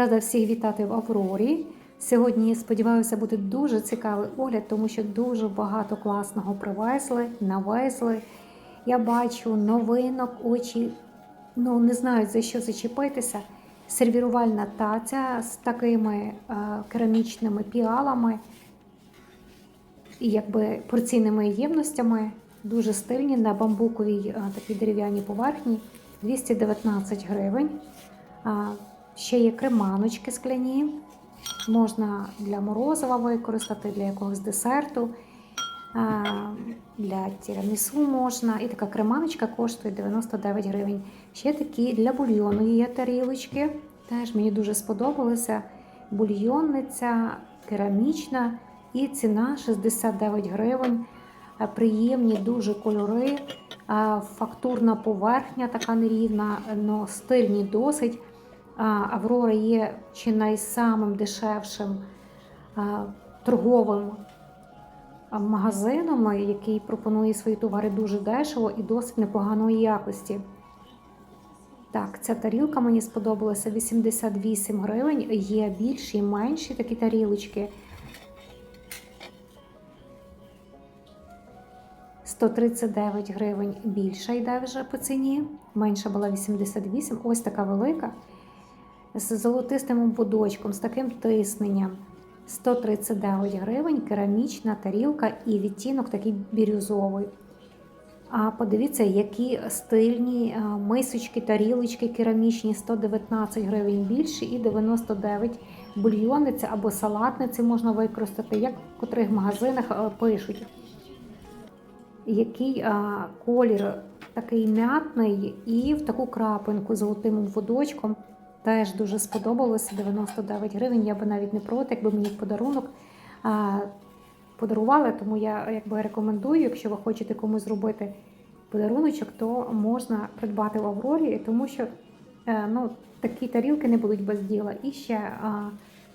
Рада всіх вітати в Аврорі. Сьогодні, сподіваюся, буде дуже цікавий огляд, тому що дуже багато класного привезли, навезли. Я бачу новинок, очі ну, не знають за що зачепитися. Сервірувальна таця з такими е, керамічними піалами і якби порційними ємностями, дуже стильні на бамбуковій е, такій дерев'яній поверхні 219 гривень. Ще є креманочки скляні. Можна для морозива використати, для якогось десерту, для тірамісу можна. І така креманочка коштує 99 гривень. Ще такі для бульйону є тарілочки. Теж мені дуже сподобалися. Бульйонниця, керамічна і ціна 69 гривень. Приємні дуже кольори, фактурна поверхня така нерівна, но стильні досить. Аврора є чи найсамим дешевшим торговим магазином, який пропонує свої товари дуже дешево і досить непоганої якості. Так, ця тарілка мені сподобалася 88 гривень. Є більші і менші такі тарілочки. 139 гривень більша йде вже по ціні. Менша була 88. Ось така велика. З золотистим ободочком, з таким тисненням. 139 гривень, керамічна тарілка і відтінок такий бірюзовий. А подивіться, які стильні мисочки, тарілочки керамічні, 119 гривень більше і 99 бульйонниці або салатниці можна використати, як в котрих магазинах пишуть. Який а, колір такий м'ятний і в таку крапинку золотим водочком. Теж дуже сподобалося 99 гривень. Я би навіть не проти, якби мені подарунок а, подарували. Тому я якби рекомендую, якщо ви хочете комусь зробити подаруночок, то можна придбати в Аврорі, тому що е, ну, такі тарілки не будуть без діла. І ще а,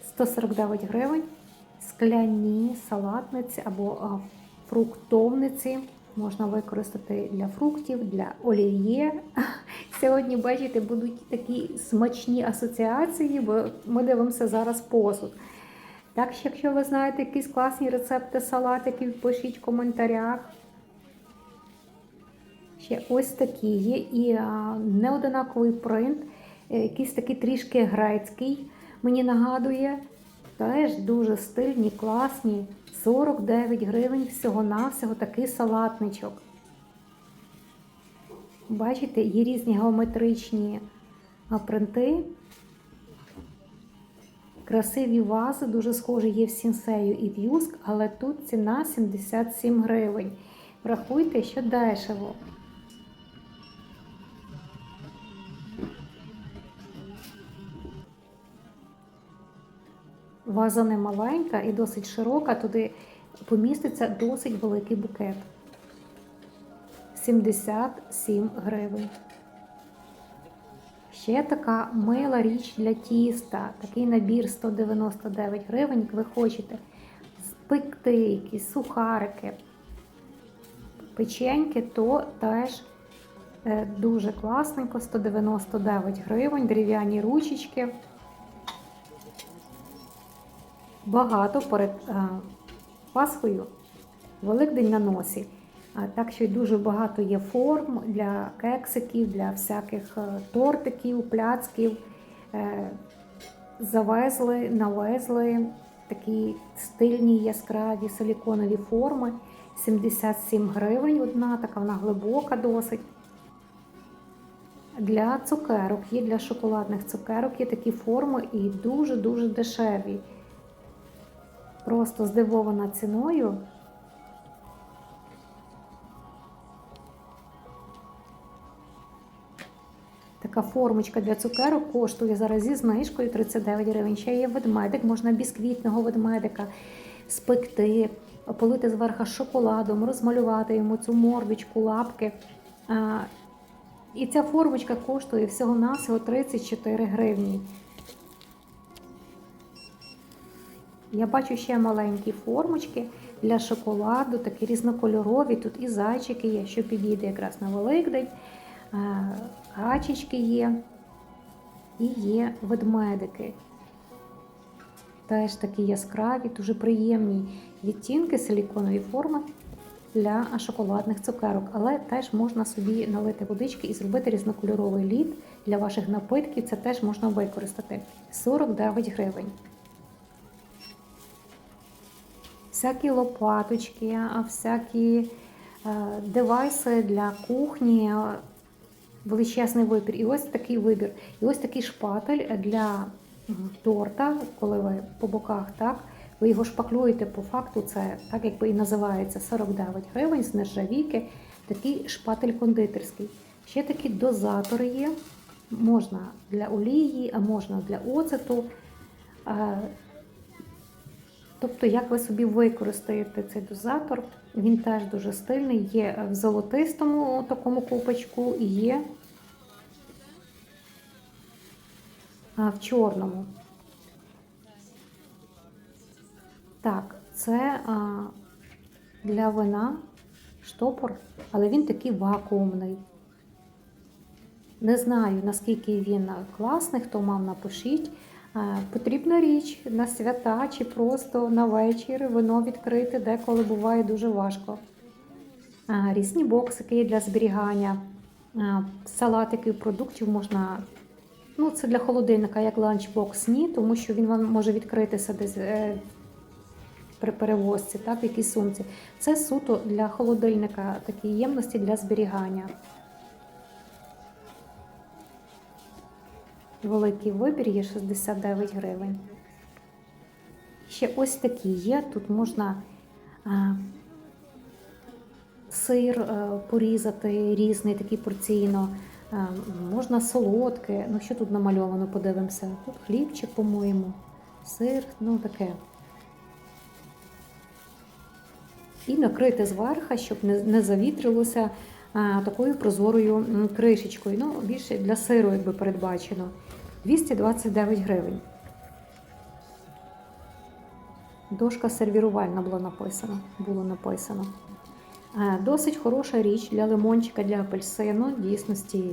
149 гривень скляні салатниці або а, фруктовниці. Можна використати для фруктів, для олів'є. Сьогодні, бачите, будуть такі смачні асоціації, бо ми дивимося зараз посуд. Так що, якщо ви знаєте якісь класні рецепти салатиків, пишіть в коментарях. Ще ось такі є і неодинаковий принт, е, якийсь такий трішки грецький, мені нагадує. Теж дуже стильні, класні. 49 гривень всього-навсього такий салатничок. Бачите, є різні геометричні принти. Красиві вази, дуже схожі є в сінсею і в юск, але тут ціна 77 гривень. Врахуйте, що дешево. Ваза не маленька і досить широка, туди поміститься досить великий букет. 77 гривень. Ще така мила річ для тіста. Такий набір 199 гривень, як ви хочете. Спекти, якісь сухарики, печеньки, то теж е, дуже класненько, 199 гривень, дерев'яні ручечки. Багато перед а, Пасхою, Великдень на носі. Так що й дуже багато є форм для кексиків, для всяких тортиків, пляцків. Е, завезли, навезли такі стильні яскраві силіконові форми. 77 гривень одна, така вона глибока досить. Для цукерок, є для шоколадних цукерок є такі форми і дуже-дуже дешеві. Просто здивована ціною. Така формочка для цукерок коштує зараз зі знижкою 39 гривень. Ще є ведмедик, можна бісквітного ведмедика спекти, полити зверху шоколадом, розмалювати йому цю мордочку, лапки. І ця формочка коштує всього-навсього 34 гривні. Я бачу ще маленькі формочки для шоколаду, такі різнокольорові. Тут і зайчики є, що підійде якраз на Великдень, качечки є і є ведмедики. Теж такі яскраві, дуже приємні відтінки силіконові форми для шоколадних цукерок. Але теж можна собі налити водички і зробити різнокольоровий лід для ваших напитків. Це теж можна використати. 49 гривень. Всякі лопаточки, всякі е, девайси для кухні, е, величезний вибір. І ось такий вибір. І ось такий шпатель для торта, коли ви по боках, так, ви його шпаклюєте по факту, це так якби і називається 49 гривень з нержавійки, такий шпатель кондитерський. Ще такі дозатори є. Можна для олії, а можна для оцету. Тобто, як ви собі використаєте цей дозатор, він теж дуже стильний. Є в золотистому такому купочку і є в чорному. Так, це а, для вина штопор, але він такий вакуумний. Не знаю, наскільки він класний, хто мав, напишіть. Потрібна річ на свята чи просто на вечір вино відкрити, деколи буває дуже важко. Різні боксики для зберігання, салатиків, продуктів можна. Ну, це для холодильника, як ланчбокс, ні, тому що він вам може відкритися десь е, при перевозці, так, в якійсь сумці. Це суто для холодильника, такі ємності для зберігання. Великий вибір є 69 гривень. Ще ось такі є. Тут можна а, сир а, порізати різний, такий порційно. А, можна солодке. Ну, що тут намальовано, подивимося. Тут хлібчик, по-моєму, сир, ну таке. І накрити зверху, щоб не, не завітрилося такою прозорою кришечкою. Ну, більше для сиру, якби передбачено. 229 гривень. Дошка сервірувальна була написано. Було написано. Е, Досить хороша річ для лимончика, для апельсину. Дійсності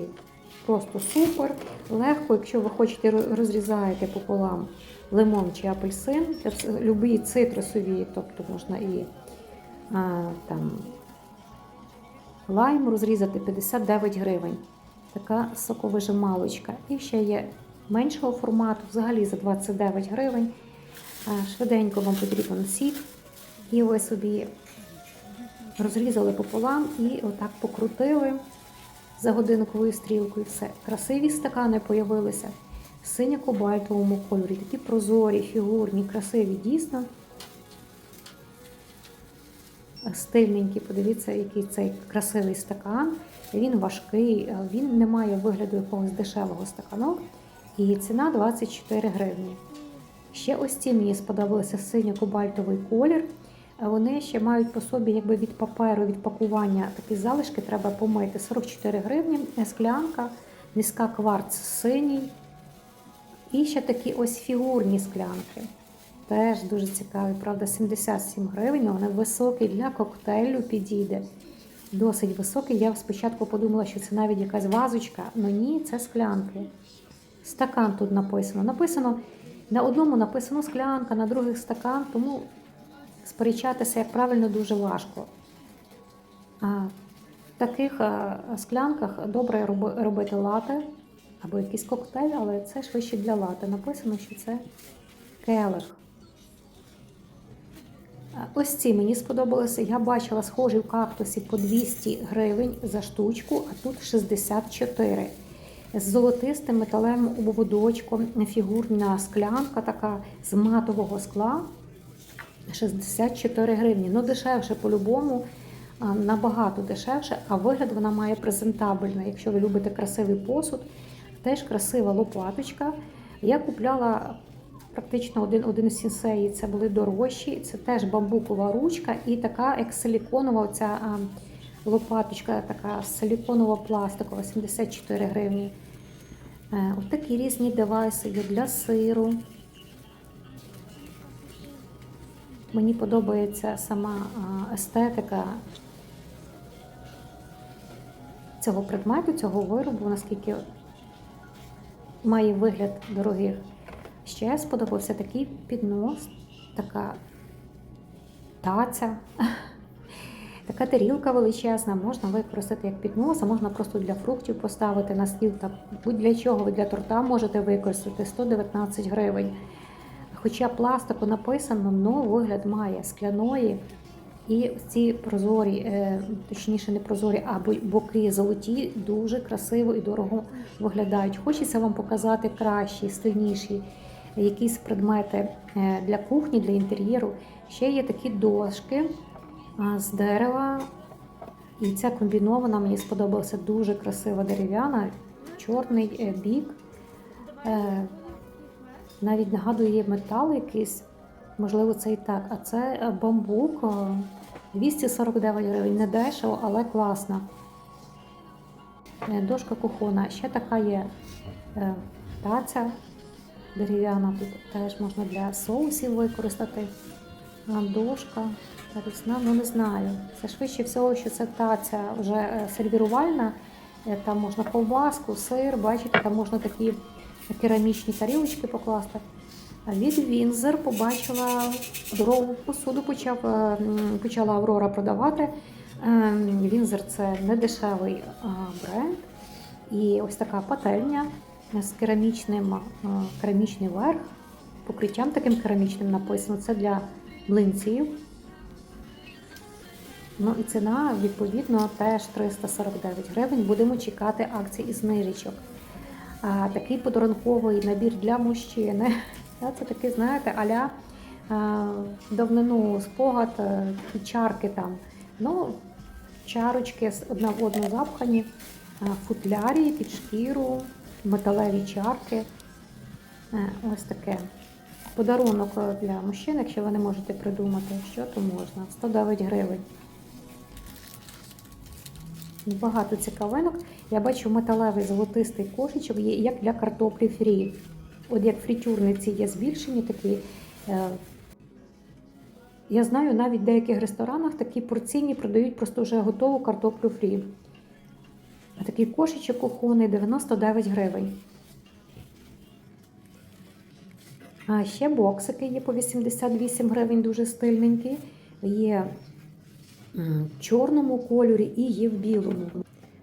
просто супер. Легко, якщо ви хочете розрізаєте пополам лимон чи апельсин, любі цитрусові, тобто можна і а, там, лайм розрізати 59 гривень. Така соковижималочка. І ще є меншого формату, взагалі за 29 гривень. Е, Швиденько вам потрібен сік. І ви собі розрізали пополам і отак покрутили за годинковою стрілкою. Все. Красиві стакани появилися в синьо-кобальтовому кольорі. Такі прозорі, фігурні, красиві, дійсно. Стильненький, подивіться, який цей красивий стакан. Він важкий, е, він не має вигляду якогось дешевого стакану. І ціна 24 гривні. Ще ось ці мені сподобалися синьо-кобальтовий колір. Е, Вони ще мають по собі якби від паперу, від пакування такі залишки треба помити. 44 гривні, е, склянка, низька кварц синій. І ще такі ось фігурні склянки. Теж дуже цікаві, правда, 77 гривень, але високі для коктейлю підійде. Досить високий. Я спочатку подумала, що це навіть якась вазочка, але ні, це склянки. Стакан тут написано. Написано на одному написано склянка, на других стакан, тому сперечатися, як правильно, дуже важко. А в таких а, склянках добре робити лати або якийсь коктейль, але це швидше для лати. Написано, що це келих. Ось ці мені сподобалися. Я бачила схожі в кактусі по 200 гривень за штучку, а тут 64. З золотистим металевим обводочком, фігурна склянка така з матового скла. 64 гривні. Ну, дешевше по-любому, набагато дешевше, а вигляд вона має презентабельний. Якщо ви любите красивий посуд, теж красива лопаточка. Я купляла практично один, один сінсеї, це були дорожчі. Це теж бамбукова ручка і така як силіконова оця лопаточка, така силіконова пластикова, 74 гривні. Е, От такі різні девайси є для сиру. Мені подобається сама естетика цього предмету, цього виробу, наскільки має вигляд дорогих Ще сподобався такий піднос, така таця. Така тарілка величезна, можна використати як піднос, а можна просто для фруктів поставити на стіл. Та будь-для чого ви для торта можете використати 119 гривень. Хоча пластику написано, но вигляд має скляної. І ці прозорі, е, точніше, не прозорі, а боки золоті, дуже красиво і дорого виглядають. Хочеться вам показати кращі, стильніші якісь предмети е, для кухні, для інтер'єру. Ще є такі дошки з дерева. І ця комбінована мені сподобалася дуже красива дерев'яна, чорний е, бік. Е, Навіть нагадує метал якийсь. Можливо, це і так. А це е, бамбук 249 гривень. Не дешево, але класно. Е, Дошка кухона. Ще така є е, таця дерев'яна. Тут теж можна для соусів використати. Дошка. Рісна, ну не знаю. Це швидше всього, що це таця вже е, сервірувальна. Е, Там можна ковбаску, сир, бачите, там можна такі керамічні тарілочки покласти. Від Вінзер побачила здорову посуду, почав, е, почала Аврора продавати. Е, Вінзер це недешевий бренд. І ось така пательня з керамічним, е, керамічний верх, покриттям таким керамічним написано. Це для млинців. Ну і ціна, відповідно, теж 349 гривень. Будемо чекати акції і знижечок. А, такий подарунковий набір для мужчини. Це такий, знаєте, аля а, давнину спогад, е, такі чарки там. Ну, чарочки одна в одну запхані, футлярі під шкіру, металеві чарки. Е, Ось таке. Подарунок е, для мужчин, якщо ви не можете придумати, що то можна. 109 гривень. Багато цікавинок. Я бачу металевий золотистий кошечок, як для картоплі фрі. От як фрітюрниці є збільшені такі. е, Я знаю, навіть в деяких ресторанах такі порційні продають просто вже готову картоплю фрі. Такий кошечок кухонний 99 гривень. А ще боксики є по 88 гривень, дуже стильненькі. Є в чорному кольорі і є в білому.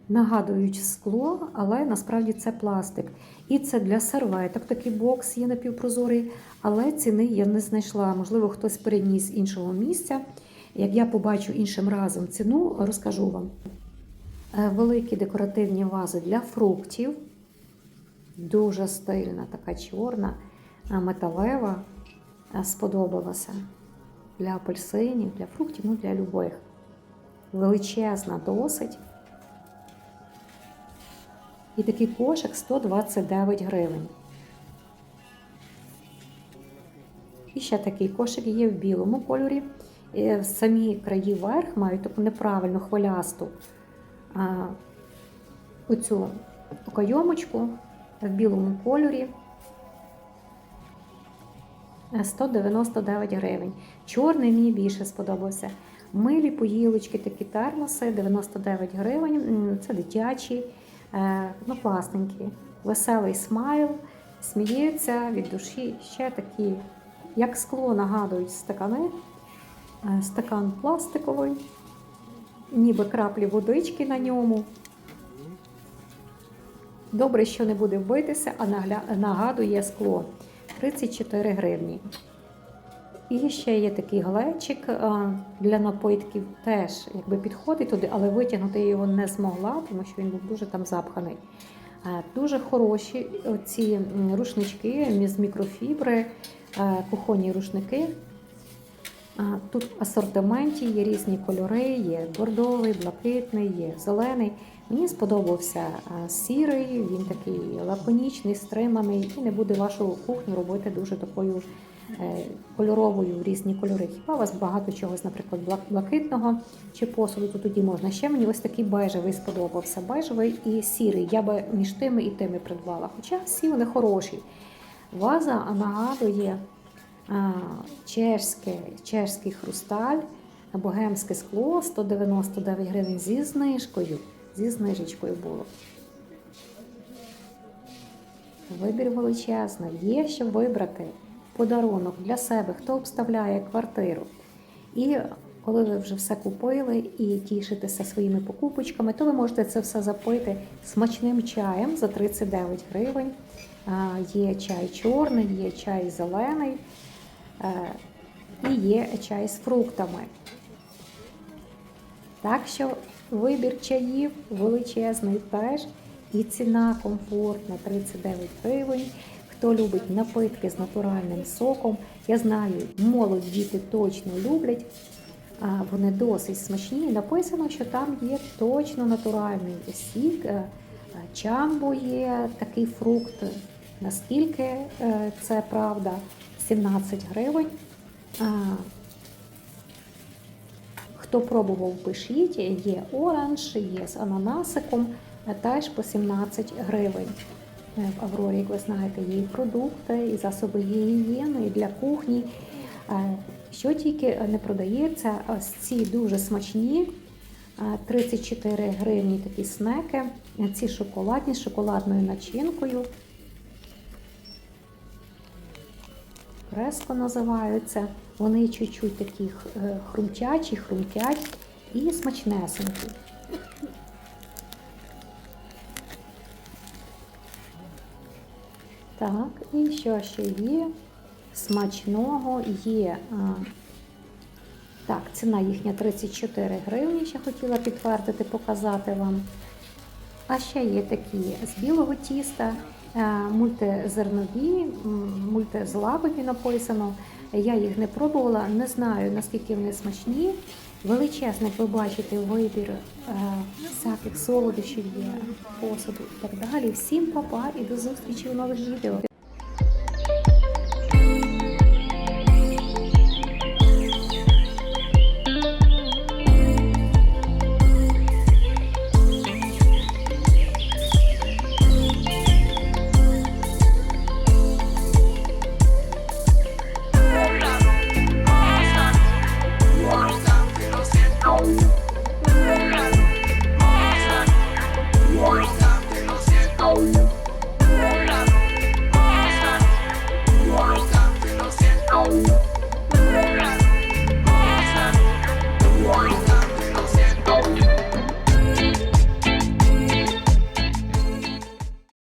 Нагадують скло, але насправді це пластик. І це для серветок. Такий бокс є напівпрозорий, але ціни я не знайшла. Можливо, хтось переніс з іншого місця. Як я побачу іншим разом ціну, розкажу вам. Е, Великі декоративні вази для фруктів. Дуже стильна, така чорна, е, металева. Е, Сподобалася. Для апельсинів, для фруктів, ну для любих. Величезна досить. І такий кошик 129 гривень. І ще такий кошик є в білому кольорі. Самі краї верх мають таку неправильну хвилясту оцю окайомочку в білому кольорі. Е, 199 гривень. Чорний мені більше сподобався. Милі поїлочки, такі термоси, 99 гривень. Це дитячі, е, ну класненькі. Веселий смайл, сміється від душі. Ще такі, як скло нагадують стакани. Е, Стакан пластиковий, ніби краплі водички на ньому. Добре, що не буде битися, а нагадує скло. 34 гривні. І ще є такий глечик для напитків, теж якби підходить туди, але витягнути його не змогла, тому що він був дуже там запханий. Е, Дуже хороші ці рушнички з мікрофібри, е, кухонні рушники. Тут в асортименті є різні кольори, є бордовий, блакитний, є зелений. Мені сподобався сірий, він такий лаконічний, стриманий і не буде вашу кухню робити дуже такою е, кольоровою в різні кольори. Хіба у вас багато чогось, наприклад, блакитного чи посуду, то тоді можна. Ще мені ось такий бежевий сподобався. Бежевий і сірий. Я би між тими і тими придбала. Хоча всі вони хороші. Ваза нагадує чешське, чешський хрусталь, богемське скло 199 гривень зі знижкою. Зі знижечкою було. вибір величезний. Є що вибрати подарунок для себе, хто обставляє квартиру. І коли ви вже все купили і тішитеся своїми покупочками, то ви можете це все запити смачним чаєм за 39 гривень. Є чай чорний, є чай зелений і є чай з фруктами. Так що вибір чаїв величезний теж, і ціна комфортна 39 гривень. Хто любить напитки з натуральним соком, я знаю, молодь діти точно люблять. Вони досить смачні. Написано, що там є точно натуральний сік. е, е, Чамбо є такий фрукт. Наскільки е, це правда? 17 гривень. Хто пробував, пишіть. Є оранж, є з ананасиком, теж по 17 гривень. Е, В Аврорі, як ви знаєте, є і продукти, і засоби гігієни, і для кухні. Е, Що тільки не продається, ось ці дуже смачні. е, 34 гривні такі снеки. Е, Ці шоколадні з шоколадною начинкою. Преско називаються. Вони чуть-чуть такі е, хрумтячі, хрумтять і смачнесенькі. Так, і що ще є? Смачного є. а, Так, ціна їхня 34 гривні, ще хотіла підтвердити, показати вам. А ще є такі з білого тіста, е, мультизернові, м, мультизлабові написано. Я їх не пробувала, не знаю наскільки вони смачні. Величезний, ви бачите, вибір е, всяких солодощів є, посуду і так далі. Всім па-па і до зустрічі в нових відео.